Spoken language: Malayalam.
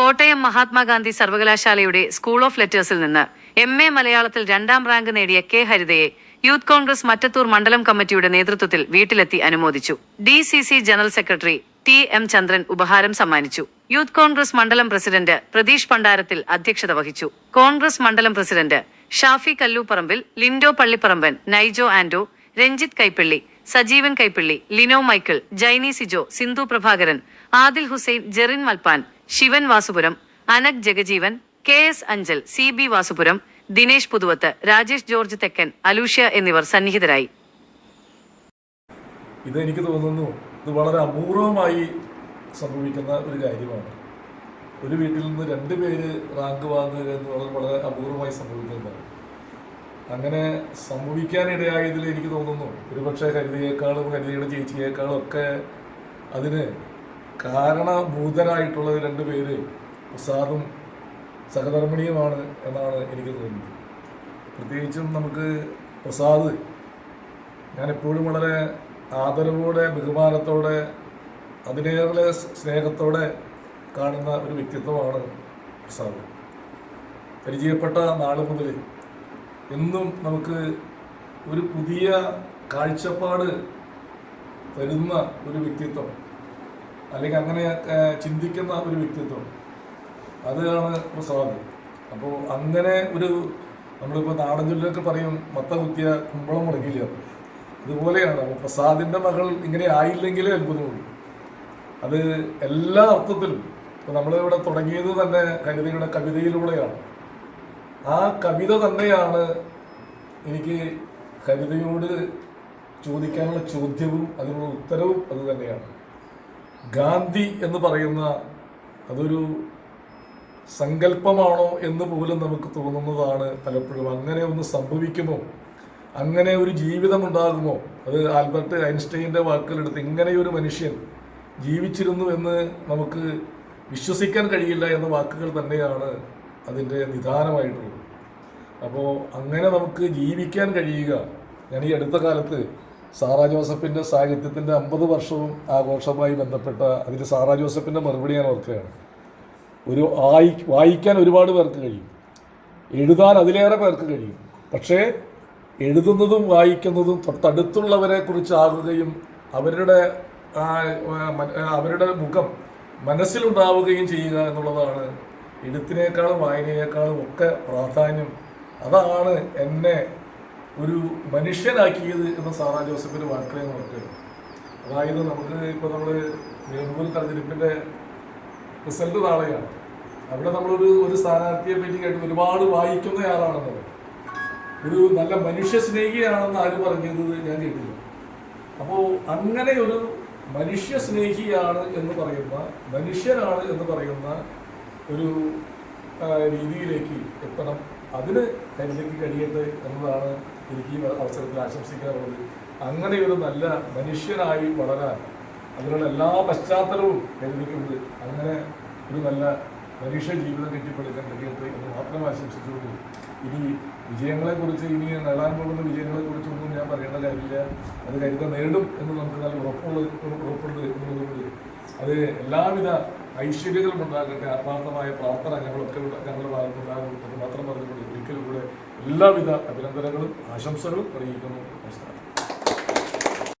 കോട്ടയം മഹാത്മാഗാന്ധി സർവകലാശാലയുടെ സ്കൂൾ ഓഫ് ലെറ്റേഴ്സിൽ നിന്ന് എം എ മലയാളത്തിൽ രണ്ടാം റാങ്ക് നേടിയ കെ ഹരിതയെ യൂത്ത് കോൺഗ്രസ് മറ്റത്തൂർ മണ്ഡലം കമ്മിറ്റിയുടെ നേതൃത്വത്തിൽ വീട്ടിലെത്തി അനുമോദിച്ചു. D C C general secretary T M Chandran ഉപഹാരം സമ്മാനിച്ചു. യൂത്ത് കോൺഗ്രസ് മണ്ഡലം പ്രസിഡന്റ് പ്രതീഷ് പണ്ടാരത്തിൽ അധ്യക്ഷത വഹിച്ചു. കോൺഗ്രസ് മണ്ഡലം president Shafi Kalluparambil Lindo Pallipparamban Naijo Ando Ranjith Kaippally Sajeevan Kaippally Lino Michael Jaini Sijo Sindhu Prabhakaran Adil Hussain Jerin Malpan Shivan Vasupuram Anak Jagjivan K S Anchal C B Vasupuram Dinesh Puthuvath Rajesh George Thekkan Aloysia എന്നിവർ സന്നിഹിതരായി. ഇത് എനിക്ക് തോന്നുന്നു ഇത് വളരെ അപൂർവമായി സംഭവിക്കുന്ന ഒരു കാര്യമാണ്. ഒരു വീട്ടിൽ നിന്ന് രണ്ട് പേര് റാങ്ക് വാങ്ങുക എന്ന് വളരെ വളരെ അപൂർവമായി സംഭവിക്കുന്നതാണ്. അങ്ങനെ സംഭവിക്കാനിടയായതിൽ എനിക്ക് തോന്നുന്നു ഒരുപക്ഷെ ഹരിതയേക്കാളും ഹരിതയുടെ ചേച്ചിയേക്കാളും ഒക്കെ അതിന് കാരണഭൂതരായിട്ടുള്ള രണ്ട് പേര് പ്രസാദും സഹധർമ്മിണിയുമാണ് എന്നാണ് എനിക്ക് തോന്നുന്നത്. പ്രത്യേകിച്ചും നമുക്ക് പ്രസാദ് ഞാനെപ്പോഴും വളരെ ആദരവോടെ ബഹുമാനത്തോടെ അതിനേറെ സ്നേഹത്തോടെ കാണുന്ന ഒരു വ്യക്തിത്വമാണ് പ്രസാദ്. പരിചയപ്പെട്ട നാൾ മുതൽ എന്നും നമുക്ക് ഒരു പുതിയ കാഴ്ചപ്പാട് തരുന്ന ഒരു വ്യക്തിത്വം അല്ലെങ്കിൽ അങ്ങനെ ചിന്തിക്കുന്ന ഒരു വ്യക്തിത്വം. അതാണ് പ്രസാദ്. അപ്പോൾ അങ്ങനെ ഒരു നമ്മളിപ്പോൾ നാടൻ ചൊല്ലൊക്കെ പറയും മത്ത കുത്തിയ കുമ്പളം മുടങ്ങില്ല ഇതുപോലെയാണ്. അപ്പോൾ പ്രസാദിന്റെ മകൾ ഇങ്ങനെ ആയില്ലെങ്കിലേ അത്ഭുതമുള്ളൂ. അത് എല്ലാ അർത്ഥത്തിലും ഇപ്പോൾ നമ്മളിവിടെ തുടങ്ങിയത് തന്നെ കവിതയുടെ കവിതയിലൂടെയാണ്. ആ കവിത തന്നെയാണ് എനിക്ക് കവിതയോട് ചോദിക്കാനുള്ള ചോദ്യവും അതിനുള്ള ഉത്തരവും അത് തന്നെയാണ്. ഗാന്ധി എന്ന് പറയുന്ന അതൊരു സങ്കല്പമാണോ എന്ന് പോലും നമുക്ക് തോന്നുന്നതാണ് പലപ്പോഴും. അങ്ങനെ ഒന്ന് സംഭവിക്കുമോ? അങ്ങനെ ഒരു ജീവിതം ഉണ്ടാകുമോ അത് ആൽബർട്ട് ഐൻസ്റ്റൈന്റെ വാക്കുകളെടുത്ത് ഇങ്ങനെയൊരു മനുഷ്യൻ ജീവിച്ചിരുന്നു എന്ന് നമുക്ക് വിശ്വസിക്കാൻ കഴിയില്ല എന്ന വാക്കുകൾ തന്നെയാണ് അതിന്റെ നിദാനമായിട്ടുള്ളത്. അപ്പോൾ അങ്ങനെ നമുക്ക് ജീവിക്കാൻ കഴിയുക. ഞാൻ ഈ അടുത്ത കാലത്ത് സാറാ ജോസഫിന്റെ സാഹിത്യത്തിന്റെ അമ്പത് വർഷവും ആഘോഷമായി ബന്ധപ്പെട്ട അതിന് സാറാ ജോസഫിന്റെ മറുപടി ഞാൻ ഓർക്കുകയാണ്. ഒരു ആയി വായിക്കാൻ ഒരുപാട് പേർക്ക് കഴിയും. എഴുതാൻ അതിലേറെ പേർക്ക് കഴിയും. പക്ഷേ എഴുതുന്നതും വായിക്കുന്നതും തൊട്ടടുത്തുള്ളവരെ കുറിച്ചാകുകയും അവരുടെ അവരുടെ മുഖം മനസ്സിലുണ്ടാവുകയും ചെയ്യുക എന്നുള്ളതാണ് എഴുത്തിനേക്കാളും വായനയേക്കാളും ഒക്കെ പ്രാധാന്യം. അതാണ് എന്നെ ഒരു മനുഷ്യനാക്കിയത് എന്ന സാറാ ജോസഫിന്റെ നമുക്ക് അതായത് നമുക്ക് ഇപ്പോൾ നമ്മൾ നിലമ്പൂർ തെരഞ്ഞെടുപ്പിന്റെ റിസൾട്ട് നാളെയാണ്. അവിടെ നമ്മളൊരു ഒരു സ്ഥാനാർത്ഥിയെ പറ്റി കേട്ട് ഒരുപാട് വായിക്കുന്നയാളാണെന്നത് ഒരു നല്ല മനുഷ്യ സ്നേഹിയാണെന്ന് ആര് പറഞ്ഞത് ഞാൻ കേട്ടില്ല. അപ്പോൾ അങ്ങനെ ഒരു മനുഷ്യ സ്നേഹിയാണ് എന്ന് പറയുന്ന മനുഷ്യനാണ് എന്ന് പറയുന്ന ഒരു രീതിയിലേക്ക് എത്തണം. അതിന് കരുതയ്ക്ക് കഴിയട്ടെ എന്നതാണ് എനിക്ക് ഈ അവസരത്തിൽ ആശംസിക്കാറുള്ളത് അങ്ങനെ ഒരു നല്ല മനുഷ്യനായി വളരാൻ അതിനുള്ള എല്ലാ പശ്ചാത്തലവും കരുതിക്കുന്നത് അങ്ങനെ ഒരു നല്ല മനുഷ്യ ജീവിതം കെട്ടിപ്പടുക്കാൻ കഴിയട്ടെ എന്ന് മാത്രം ആശംസിച്ചുകൊണ്ട് ഇനി വിജയങ്ങളെക്കുറിച്ച് ഇനി നേടാൻ പോകുന്ന വിജയങ്ങളെക്കുറിച്ചൊന്നും ഞാൻ പറയേണ്ട കാര്യമില്ല. അത് കരുത നേടും എന്ന് നമുക്ക് നല്ല ഉറപ്പുള്ള ഉറപ്പുണ്ട് എന്നുള്ളതുകൊണ്ട് അത് എല്ലാവിധ ഐശ്വര്യങ്ങളും ഉണ്ടാകട്ടെ ആത്മാർത്ഥമായ പ്രാർത്ഥന ഞങ്ങളൊക്കെ ഞങ്ങളുടെ ഭാഗത്തുണ്ടാകും എന്ന് മാത്രം പറഞ്ഞുകൊണ്ട് ഒരിക്കലും കൂടെ എല്ലാവിധ അഭിനന്ദനങ്ങളും ആശംസകളും അറിയിക്കുന്നു. നമസ്കാരം.